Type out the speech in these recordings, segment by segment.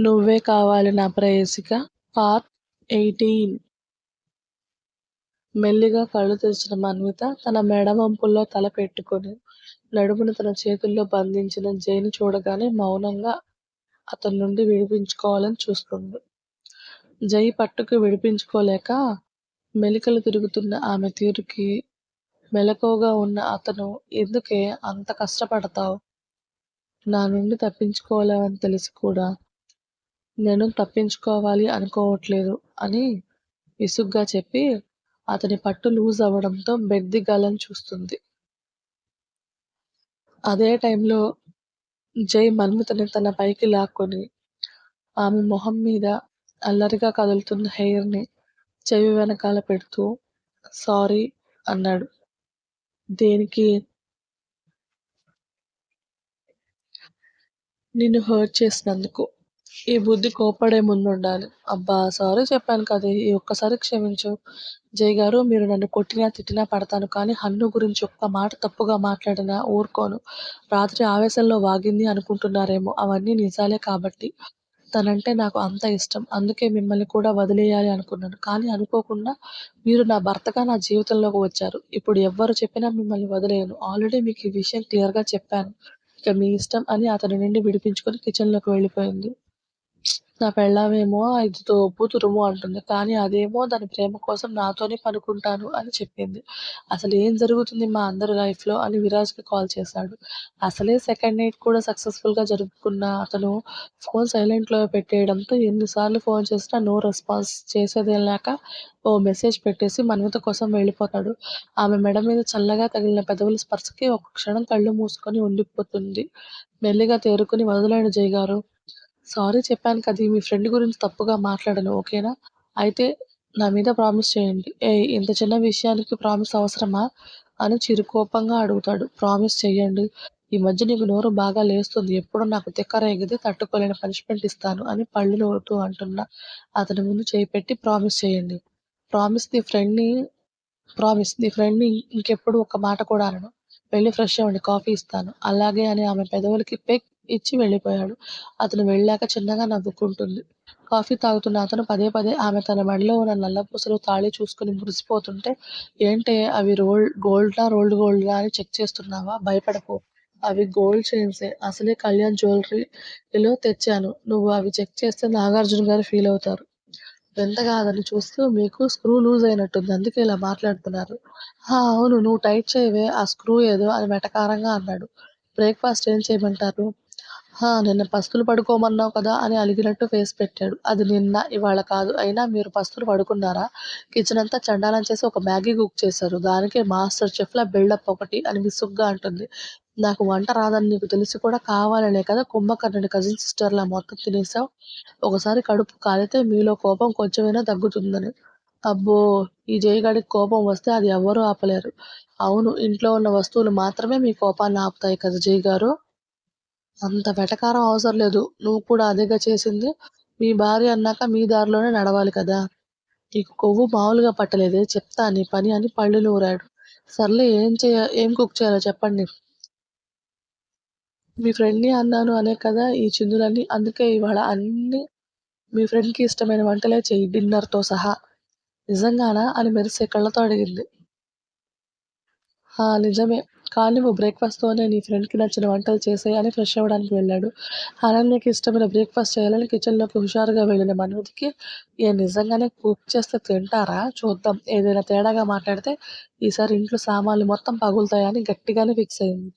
నువ్వే కావాలి నా ప్రేయసిక. Part eighteen. మెల్లిగా కళ్ళు తెరిచిన మన్విత తన మెడ వంపుల్లో తల పెట్టుకుని నడుమును తన చేతుల్లో బంధించిన జైని చూడగానే మౌనంగా అతని నుండి విడిపించుకోవాలని చూస్తుంది జై పట్టుకు విడిపించుకోలేక మెలికలు తిరుగుతున్న ఆమె తీరుకి మెలకువగా ఉన్న అతను ఎందుకే అంత కష్టపడతావు? నా నుండి తప్పించుకోలేవని తెలిసి కూడా నేను తప్పించుకోవాలి అనుకోవట్లేదు అని విసుగ్గా చెప్పి అతని పట్టు లూజ్ అవ్వడంతో బెడ్ దిగాలని చూస్తుంది. అదే టైంలో జై మన్మితని తన పైకి లాక్కొని ఆమె మొహం మీద అల్లరిగా కదులుతున్న హెయిర్ని చెవి వెనకాల పెడుతూ సారీ అన్నాడు. దేనికి? నిన్ను హర్ట్ చేసినందుకు. ఈ బుద్ధి కోపడే ముందుండాలి. అబ్బా సారీ చెప్పాను కదా ఈ ఒక్కసారి క్షమించు. జై గారు మీరు నన్ను కొట్టినా తిట్టినా పడతాను కానీ హన్ను గురించి ఒక్క మాట తప్పుగా మాట్లాడినా ఊరుకోను. రాత్రి ఆవేశంలో వాగింది అనుకుంటున్నారేమో అవన్నీ నిజాలే కాబట్టి. తనంటే నాకు అంత ఇష్టం అందుకే మిమ్మల్ని కూడా వదిలేయాలి అనుకున్నాను. కానీ అనుకోకుండా మీరు నా భర్తగా నా జీవితంలోకి వచ్చారు. ఇప్పుడు ఎవ్వరు చెప్పినా మిమ్మల్ని వదిలేయను. ఆల్రెడీ మీకు ఈ విషయం క్లియర్గా చెప్పాను. ఇక మీ ఇష్టం అని అతని నుండి విడిపించుకొని కిచెన్లోకి వెళ్ళిపోయింది. నా పెళ్ళామేమో ఐదు తోపు తురుము అంటుంది. కానీ అదేమో దాని ప్రేమ కోసం నాతోనే పనుకుంటాను అని చెప్పింది. అసలు ఏం జరుగుతుంది మా అందరి లైఫ్లో అని విరాజ్కి కాల్ చేశాడు. అసలే సెకండ్ నైట్ కూడా సక్సెస్ఫుల్గా జరుపుకున్న అతను ఫోన్ సైలెంట్లో పెట్టేయడంతో ఎన్నిసార్లు ఫోన్ చేసినా నో రెస్పాన్స్ చేసేదేం లేక ఓ మెసేజ్ పెట్టేసి మన్విత కోసం వెళ్ళిపోతాడు. ఆమె మెడ మీద చల్లగా తగిలిన పెదవుల స్పర్శకి ఒక క్షణం కళ్ళు మూసుకొని ఉండిపోతుంది. మెల్లిగా తేరుకుని వదలండి జయగారు. సారీ చెప్పాను కదా మీ ఫ్రెండ్ గురించి తప్పుగా మాట్లాడను ఓకేనా? అయితే నా మీద ప్రామిస్ చేయండి. ఏ ఇంత చిన్న విషయానికి ప్రామిస్ అవసరమా? అని చిరుకోపంగా అడుగుతాడు. ప్రామిస్ చేయండి ఈ మధ్య నీకు నోరు బాగా లేస్తుంది. ఎప్పుడు నాకు తిక్కరేగితే తట్టుకోలేని పనిష్మెంట్ ఇస్తాను అని పళ్ళు నోరుతూ అంటున్నా. అతని ముందు చేయిపెట్టి ప్రామిస్ చేయండి. ప్రామిస్ నీ ఫ్రెండ్ని ప్రామిస్ నీ ఫ్రెండ్ని ఇంకెప్పుడు ఒక మాట కూడా అనను. వెళ్ళి ఫ్రెష్ అవ్వండి. కాఫీ ఇస్తాను. అలాగే అని ఆమె పెదవులకి పెక్ ఇచ్చి వెళ్ళిపోయాడు. అతను వెళ్ళాక చిన్నగా నవ్వుకుంటుంది. కాఫీ తాగుతున్న అతను పదే పదే ఆమె తన మెడలో ఉన్న నల్లపూసలు తాళి చూసుకుని మురిసిపోతుంటే ఏంటే అవి రోల్ గోల్డ్లా రోల్డ్ గోల్డ్లా అని చెక్ చేస్తున్నావా? భయపడకు. అవి గోల్డ్ చైన్సే. అసలే కళ్యాణ్ జ్యువెలరీలో తెచ్చాను. నువ్వు అవి చెక్ చేస్తే నాగార్జున గారు ఫీల్ అవుతారు. వింతగా అతన్ని చూస్తూ మీకు స్క్రూ లూజ్ అయినట్టుంది. అందుకే ఇలా మాట్లాడుతున్నారు. అవును. నువ్వు టైట్ చేయవే. ఆ స్క్రూ ఏదో అని వెటకారంగా అన్నాడు. బ్రేక్ఫాస్ట్ ఏం చేయమంటారు? నిన్న పస్తులు పడుకోమన్నావు కదా అని అలిగినట్టు ఫేస్ పెట్టాడు. అది నిన్న, ఇవాళ కాదు. అయినా మీరు పస్తులు పడుకున్నారా? కిచెన్ అంతా చండాలం చేసి ఒక మ్యాగీ కుక్ చేశారు. దానికే మాస్టర్ చెఫ్‌లా బిల్డప్ ఒకటి అని విసుగ్గా అంటుంది. నాకు వంట రాదని నీకు తెలిసి కూడా కావాలనే కదా కుంభకర్ణుడి కజిన్ సిస్టర్‌లా మొత్తం తినేసావు ఒకసారి కడుపు కాలితే మీలో కోపం కొంచెమైనా తగ్గుతుందని. అబ్బో! ఈ జయగాడికి కోపం వస్తే అది ఎవ్వరూ ఆపలేరు. అవును ఇంట్లో ఉన్న వస్తువులు మాత్రమే మీ కోపాన్ని ఆపుతాయి కదా జయగారూ! అంత వెటకారం అవసరం లేదు. నువ్వు కూడా అదేగా చేసింది. మీ భార్య అన్నాక మీ దారిలోనే నడవాలి కదా. నీకు కొవ్వు మామూలుగా పట్టలేదే. చెప్తా నీ పని అని పళ్ళు నూరాడు. సర్లే ఏం చేయ ఏం కుక్ చేయాలో చెప్పండి. మీ ఫ్రెండ్ని అన్నాను అనే కదా ఈ చిందులన్నీ. అందుకే ఇవాళ అన్ని మీ ఫ్రెండ్కి ఇష్టమైన వంటలే చెయ్యి. డిన్నర్తో సహా. నిజంగానా అని మెరిసే కళ్ళతో అడిగింది. నిజమే. కానీ నువ్వు బ్రేక్ఫాస్ట్తోనే నీ ఫ్రెండ్కి నచ్చిన వంటలు చేసేయని అని ఫ్రెష్ అవ్వడానికి వెళ్ళాడు. అనన్యకి ఇష్టమైన బ్రేక్ఫాస్ట్ చేయాలని కిచెన్లోకి హుషారుగా వెళ్ళిన మనుమతికి ఏ నిజంగానే కుక్ చేస్తే తింటారా? చూద్దాం. ఏదైనా తేడాగా మాట్లాడితే ఈసారి ఇంట్లో సామాన్లు మొత్తం పగులుతాయని గట్టిగానే ఫిక్స్ అయింది.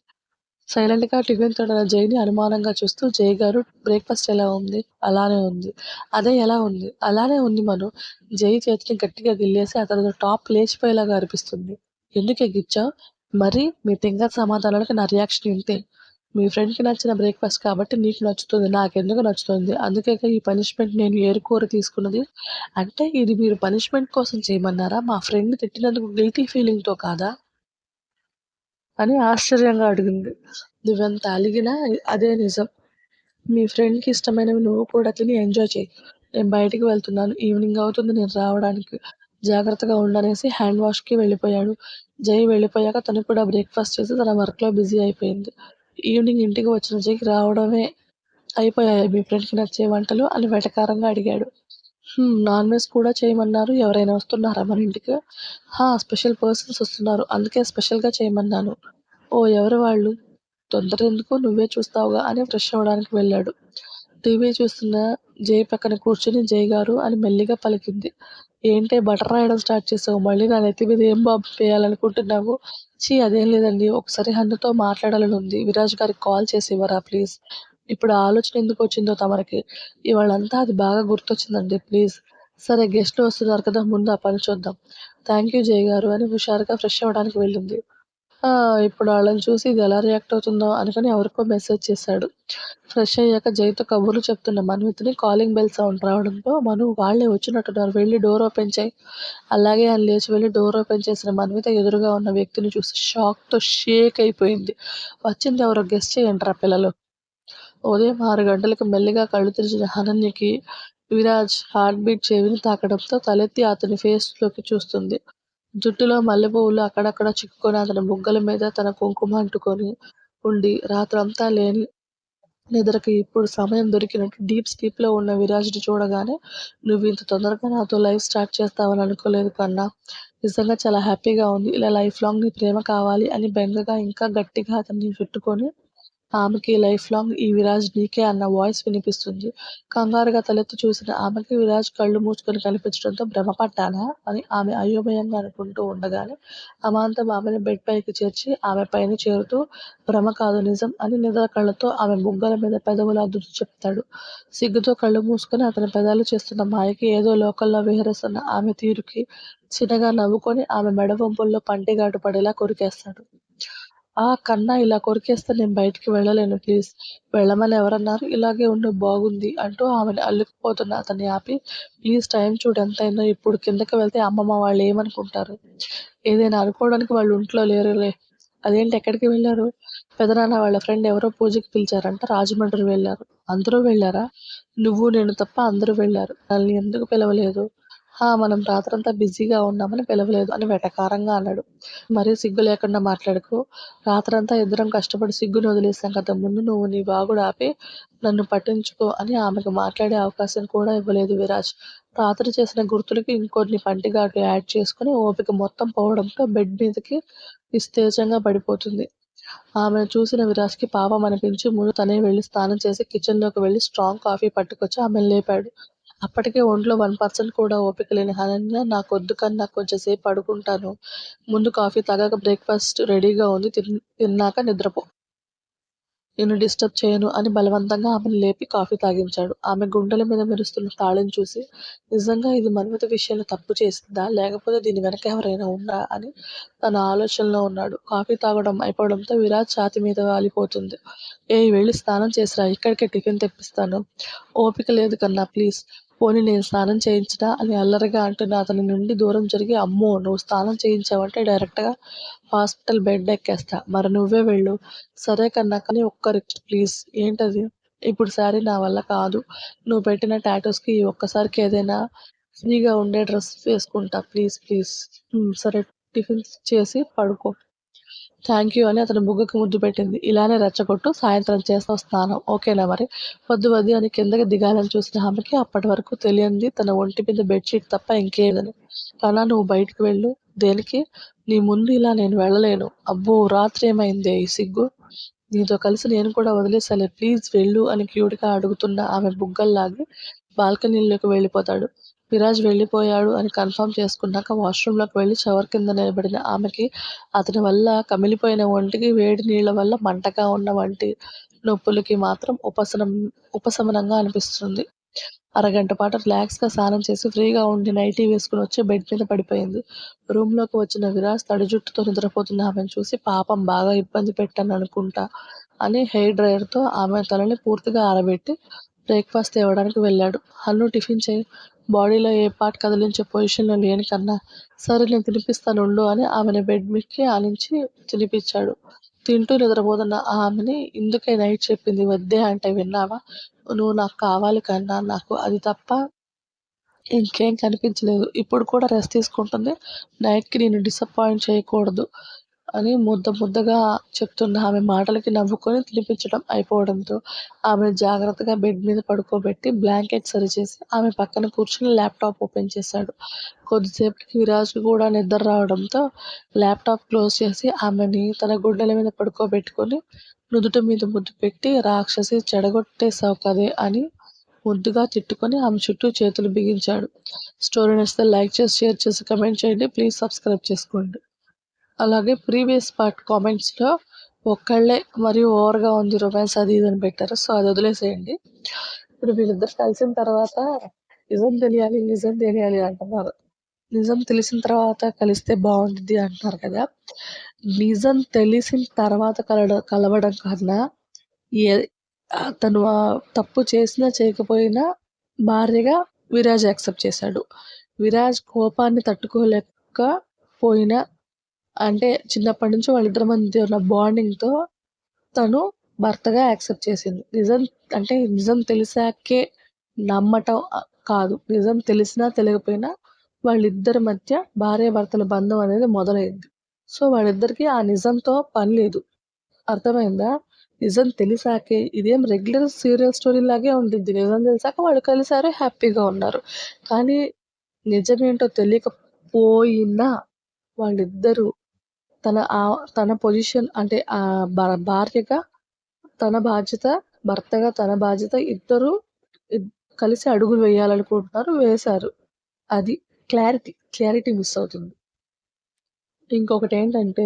సైలెంట్గా టిఫిన్ తింటున్న జైని అనుమానంగా చూస్తూ జై గారు బ్రేక్ఫాస్ట్ ఎలా ఉంది? అలానే ఉంది. అదే ఎలా ఉంది? అలానే ఉంది మను. జై చేతిని గట్టిగా గిల్లేసి అతను టాప్ లేచిపోయేలాగా అనిపిస్తుంది ఎందుకే గిచ్చావు? మరి మీ తింగర్ సమాధానాలకు నా రియాక్షన్ ఇంతే. మీ ఫ్రెండ్కి నచ్చిన బ్రేక్ఫాస్ట్ కాబట్టి నీకు నచ్చుతుంది నాకెందుకు నచ్చుతుంది? అందుకే ఈ పనిష్మెంట్ నేను ఏరుకోరు తీసుకున్నది. అంటే ఇది మీరు పనిష్మెంట్ కోసం చేయమన్నారా? మా ఫ్రెండ్ తిట్టినందుకు గిల్టీ ఫీలింగ్తో కాదా? అని ఆశ్చర్యంగా అడిగింది. నువ్వెంత అలిగినా అదే నిజం. మీ ఫ్రెండ్కి ఇష్టమైనవి నువ్వు కూడా తిని ఎంజాయ్ చేయి. నేను బయటికి వెళ్తున్నాను ఈవినింగ్ అవుతుంది నేను రావడానికి. జాగ్రత్తగా ఉండనేసి హ్యాండ్ వాష్కి వెళ్ళిపోయాడు. జై వెళ్ళిపోయాక తను కూడా బ్రేక్ఫాస్ట్ చేసి తన వర్క్లో బిజీ అయిపోయింది. ఈవినింగ్ ఇంటికి వచ్చిన జైకి రావడమే అయిపోయాయి. మీ ఫ్రెండ్కి నచ్చే వంటలు అని వెటకారంగా అడిగాడు. నాన్ వెజ్ కూడా చేయమన్నారు. ఎవరైనా వస్తున్నారా మన ఇంటికి? హా స్పెషల్ పర్సన్స్ వస్తున్నారు. అందుకే స్పెషల్గా చేయమన్నాను. ఓ ఎవరు వాళ్ళు? తొందర ఎందుకు? నువ్వే చూస్తావుగా అని ఫ్రెష్ అవ్వడానికి వెళ్ళాడు. టీవీ చూస్తున్న జై పక్కన కూర్చుని జై గారు అని మెల్లిగా పలికింది. ఏంటే బటర్ రాయడం స్టార్ట్ చేసావు? మళ్ళీ నా నెత్తి మీద ఏం బాబు వేయాలనుకుంటున్నావు? చీ అదేం లేదండి. ఒకసారి హన్నుతో మాట్లాడాలని ఉంది. విరాజ్ గారికి కాల్ చేసి ఇవ్వరా ప్లీజ్? ఇప్పుడు ఆలోచన ఎందుకు వచ్చిందో తమరికి? ఇవాళంతా అది బాగా గుర్తొచ్చిందండి ప్లీజ్. సరే గెస్ట్లు వస్తున్నారు కదా ముందు ఆ పని చూద్దాం. థ్యాంక్ యూ జై గారు అని హుషారుగా ఫ్రెష్ అవ్వడానికి వెళ్ళింది. ఇప్పుడు వాళ్ళని చూసి ఇది ఎలా రియాక్ట్ అవుతుందో అనుకుని ఎవరికో మెసేజ్ చేశాడు. ఫ్రెష్ అయ్యాక జైతో కబుర్లు చెప్తున్న మన్విత్ని కాలింగ్ బెల్ సౌండ్ రావడంతో మను వాళ్ళే వచ్చినట్టున్నారు. వెళ్ళి డోర్ ఓపెన్ చేయి. అలాగే అని లేచి వెళ్ళి డోర్ ఓపెన్ చేసిన మన్విత ఎదురుగా ఉన్న వ్యక్తిని చూసి షాక్తో షేక్ అయిపోయింది. వచ్చింది ఎవరో గెస్ట్ చేయండి పిల్లలు. ఉదయం ఆరు గంటలకు మెల్లిగా కళ్ళు తెరిచిన హనన్యకి విరాజ్ హార్ట్ బీట్ చెవిని తాకడంతో తలెత్తి అతని ఫేస్లోకి చూస్తుంది. జుట్టులో మల్లెపువ్వులు అక్కడక్కడ చిక్కుకొని అతని బుగ్గల మీద తన కుంకుమ అంటుకొని ఉండి రాత్రంతా లేని నిద్రకి ఇప్పుడు సమయం దొరికినట్టు డీప్ స్లీప్లో ఉన్న విరాజ్ని చూడగానే నువ్వు ఇంత తొందరగా నాతో లైఫ్ స్టార్ట్ చేస్తావని అనుకోలేదు కన్నా. నిజంగా చాలా హ్యాపీగా ఉంది. ఇలా లైఫ్ లాంగ్ నీ ప్రేమ కావాలి అని బెంగగా ఇంకా గట్టిగా అతన్ని చుట్టుకొని ఆమెకి లైఫ్ లాంగ్ ఈ విరాజ్ నీకే అన్న వాయిస్ వినిపిస్తుంది. కంగారుగా తలెత్తి చూసిన ఆమెకి విరాజ్ కళ్ళు మూసుకొని కనిపించడంతో భ్రమపడ్డానా అని ఆమె అయోమయంగా అనుకుంటూ ఉండగానే అమాంతం ఆమెను బెడ్ పైకి చేర్చి ఆమె పైన చేరుతూ భ్రమ కాదు నిజం అని నిద్ర కళ్ళతో ఆమె బుగ్గల మీద పెదవులు అద్దుతూ చెప్తాడు. సిగ్గుతో కళ్ళు మూసుకొని అతని పెదాలు చేస్తున్న మాయకి ఏదో లోకల్లో విహరిస్తున్న ఆమె తీరుకి చిన్నగా నవ్వుకొని ఆమె మెడ వంపుల్లో పంటిగాటు పడేలా కొరికేస్తాడు. ఆ కన్నా ఇలా కొరికేస్తే నేను బయటికి వెళ్ళలేను ప్లీజ్. వెళ్ళమని ఎవరన్నారు? ఇలాగే ఉండు బాగుంది అంటూ ఆమెను అల్లుకుపోతున్న అతన్ని ఆపి ప్లీజ్ టైం చూడు ఎంతైందో ఇప్పుడు కిందకి వెళ్తే అమ్మమ్మ వాళ్ళు ఏమనుకుంటారు? ఏదైనా అనుకోవడానికి వాళ్ళు ఇంట్లో లేరులే. అదేంటి ఎక్కడికి వెళ్ళారు? పెదనాన్న వాళ్ళ ఫ్రెండ్ ఎవరో పూజకి పిలిచారంట రాజమండ్రి వెళ్ళారు. అందరూ వెళ్ళారా? నువ్వు నేను తప్ప అందరూ వెళ్ళారు. నన్ను ఎందుకు పిలవలేదు? మనం రాత్రంతా బిజీగా ఉన్నామని పిలవలేదు అని వెటకారంగా అన్నాడు. మరీ సిగ్గు లేకుండా మాట్లాడుకో. రాత్రంతా ఇద్దరం కష్టపడి సిగ్గును వదిలేసాం కదా. ముందు నువ్వు నీ బాగుడు ఆపి నన్ను పట్టించుకో అని ఆమెకు మాట్లాడే అవకాశం కూడా ఇవ్వలేదు విరాజ్. రాత్రి చేసిన గుర్తులకి ఇంకొన్ని పంటిగాట్లు యాడ్ చేసుకుని ఓపిక మొత్తం పోవడంతో బెడ్ మీదకి నిస్తేజంగా పడిపోతుంది. ఆమెను చూసిన విరాజ్కి పాపం అనిపించి ముందు తనే వెళ్ళి స్నానం చేసి కిచెన్లోకి వెళ్ళి స్ట్రాంగ్ కాఫీ పట్టుకొచ్చి ఆమెను లేపాడు. అప్పటికే ఒంట్లో వన్ పర్సెంట్ కూడా ఓపిక లేని హనన్య నాకొద్దు కన్నా కొంచెంసేపు పడుకుంటాను. ముందు కాఫీ తాగాక బ్రేక్ఫాస్ట్ రెడీగా ఉంది. తిన్ తిన్నాక నిద్రపో. నేను డిస్టర్బ్ చేయను అని బలవంతంగా ఆమెను లేపి కాఫీ తాగించాడు. ఆమె గుండెల మీద మెరుస్తున్న తాళిని చూసి నిజంగా ఇది మన్మథ విషయంలో తప్పు చేసిందా? లేకపోతే దీని వెనక ఎవరైనా ఉందా అని తన ఆలోచనలో ఉన్నాడు. కాఫీ తాగడం అయిపోవడంతో విరాజ్ ఛాతి మీద వాలిపోతుంది. ఏ వెళ్ళి స్నానం చేసిరా. ఇక్కడికే టిఫిన్ తెప్పిస్తాను. ఓపిక లేదు కన్నా ప్లీజ్. పోనీ నేను స్నానం చేయించడా అని అల్లరిగా అంటున్న. అతని నుండి దూరం జరిగి అమ్మో నువ్వు స్నానం చేయించావంటే డైరెక్ట్గా హాస్పిటల్ బెడ్ ఎక్కేస్తా. మరి నువ్వే వెళ్ళు. సరే కన్నా కానీ ఒక్క రిక్వెస్ట్ ప్లీజ్. ఏంటది? ఇప్పుడు సారీ నా వల్ల కాదు. నువ్వు పెట్టిన టాటూస్కి ఒక్కసారికి ఏదైనా ఫ్రీగా ఉండే డ్రెస్ వేసుకుంటా. Please please. సరే టిఫిన్ చేసి పడుకో. థ్యాంక్ యూ అని అతని బుగ్గకి ముద్దు పెట్టింది. ఇలానే రెచ్చగొట్టు సాయంత్రం చేస్తావు స్నానం. ఓకేనా మరి? వద్దు వద్దు అని కిందకి దిగాలని చూసిన ఆమెకి అప్పటి వరకు తెలియంది తన ఒంటి మీద బెడ్షీట్ తప్ప ఇంకేదని కన్నా నువ్వు బయటికి వెళ్ళు. దేనికి? నీ ముందు ఇలా నేను వెళ్ళలేను. అబ్బో రాత్రి ఏమైందే? ఈ సిగ్గు. నీతో కలిసి నేను కూడా వదిలేసాలే ప్లీజ్ వెళ్ళు అని క్యూట్గా అడుగుతున్న ఆమె బుగ్గల్లాగి బాల్కనీలోకి వెళ్ళిపోతాడు. విరాజ్ వెళ్ళిపోయాడు అని కన్ఫర్మ్ చేసుకున్నాక వాష్రూమ్లోకి వెళ్ళి షవర్ కింద నిలబడిన ఆమెకి అతని వల్ల కమిలిపోయిన ఒంటికి వేడి నీళ్ళ వల్ల మంటగా ఉన్న వంటి నొప్పులకి మాత్రం ఉపశనం ఉపశమనంగా అనిపిస్తుంది. అరగంట పాటు రిలాక్స్గా స్నానం చేసి ఫ్రీగా ఉండి నైటీ వేసుకుని వచ్చి బెడ్ మీద పడిపోయింది. రూమ్లోకి వచ్చిన విరాజ్ తడి జుట్టుతో నిద్రపోతున్న ఆమెను చూసి పాపం బాగా ఇబ్బంది పెట్టాను అనుకుంటా అని హెయిర్ డ్రైయర్తో ఆమె తలని పూర్తిగా ఆరబెట్టి బ్రేక్ఫాస్ట్ తేవడానికి వెళ్ళాడు. హన్ను టిఫిన్ చేయి బాడీలో ఏ పార్ట్ కదిలించే పొజిషన్లో లేని కన్నా సరే నేను తినిపిస్తాను ఉండు అని ఆమెను బెడ్ మీదకి ఆనించి తినిపించాడు. తింటూ నిద్రపోతున్న ఆమెని ఇందుకే నైట్ చెప్పింది వద్దే అంటే విన్నావా? నువ్వు నాకు కావాలి కన్నా నాకు అది తప్ప ఇంకేం కనిపించలేదు. ఇప్పుడు కూడా రెస్ట్ తీసుకుంటుంది. నైట్కి నేను డిసప్పాయింట్ చేయకూడదు. అని ముద్ద ముద్దగా చెప్తున్న ఆమె మాటలకి నవ్వుకొని తినిపించడం అయిపోవడంతో ఆమె జాగ్రత్తగా బెడ్ మీద పడుకోబెట్టి బ్లాంకెట్ సరిచేసి ఆమె పక్కన కూర్చుని ల్యాప్టాప్ ఓపెన్ చేశాడు. కొద్దిసేపటికి విరాజ్కి కూడా నిద్ర రావడంతో ల్యాప్టాప్ క్లోజ్ చేసి ఆమెని తన గుడ్డల మీద పడుకోబెట్టుకొని నుదుటి మీద ముద్దు పెట్టి రాక్షసి చెడగొట్టేసావు కదే అని ముద్దుగా తిట్టుకొని ఆమె చుట్టూ చేతులు బిగించాడు. స్టోరీ నచ్చితే లైక్ చేసి షేర్ చేసి కమెంట్ చేయండి. ప్లీజ్ సబ్స్క్రైబ్ చేసుకోండి. అలాగే ప్రీవియస్ పార్ట్ కామెంట్స్లో ఒక్కళ్ళే మరియు ఓవర్గా ఉంది రొమాన్స్ అది ఇది అని పెట్టారు. సో అది వదిలేసేయండి. ఇప్పుడు వీళ్ళిద్దరు కలిసిన తర్వాత నిజం తెలియాలి నిజం తెలియాలి అంటున్నారు. నిజం తెలిసిన తర్వాత కలిస్తే బాగుంటుంది అంటున్నారు కదా. నిజం తెలిసిన తర్వాత కలడ కలవడం కన్నా ఏ తను తప్పు చేసినా చేయకపోయినా భార్యగా విరాజ్ యాక్సెప్ట్ చేశాడు. విరాజ్ కోపాన్ని తట్టుకోలేక పోయిన అంటే చిన్నప్పటి నుంచి వాళ్ళిద్దరి మధ్య ఉన్న బాండింగ్తో తను భర్తగా యాక్సెప్ట్ చేసింది. నిజం అంటే నిజం తెలిసాకే నమ్మటం కాదు. నిజం తెలిసినా తెలియకపోయినా వాళ్ళిద్దరి మధ్య భార్య భర్తల బంధం అనేది మొదలైంది. సో వాళ్ళిద్దరికీ ఆ నిజంతో పని లేదు. అర్థమైందా? నిజం తెలిసాకే ఇదేం రెగ్యులర్ సీరియల్ స్టోరీ లాగే ఉంటుంది నిజం తెలిసాక వాళ్ళు కలిసారు హ్యాపీగా ఉన్నారు. కానీ నిజమేంటో తెలియకపోయినా వాళ్ళిద్దరూ తన తన పొజిషన్ అంటే భార్యగా తన బాధ్యత భర్తగా తన బాధ్యత ఇద్దరు కలిసి అడుగులు వేయాలనుకుంటున్నారు వేశారు. అది క్లారిటీ క్లారిటీ మిస్ అవుతుంది. ఇంకొకటి ఏంటంటే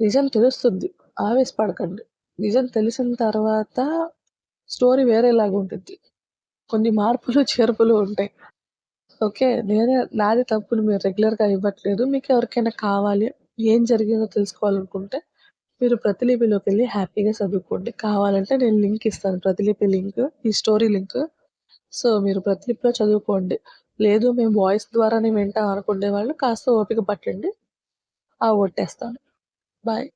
నిజం తెలుస్తుంది. ఆవేశపడకండి. నిజం తెలిసిన తర్వాత స్టోరీ వేరేలాగా ఉంటుంది. కొన్ని మార్పులు చేర్పులు ఉంటాయి. ఓకే నేనే నాది తప్పులు మీరు రెగ్యులర్గా ఇవ్వట్లేదు. మీకు ఎవరికైనా కావాలి ఏం జరిగిందో తెలుసుకోవాలనుకుంటే మీరు ప్రతిలిపిలోకి వెళ్ళి హ్యాపీగా చదువుకోండి. కావాలంటే నేను లింక్ ఇస్తాను. ప్రతిలిపి లింక్ ఈ స్టోరీ లింక్. సో మీరు ప్రతిలిపిలో చదువుకోండి. లేదు మేము వాయిస్ ద్వారానే వింటాం అనుకునే వాళ్ళు కాస్త ఓపిక పట్టండి. ఆ ఒట్టేస్తాను. బాయ్.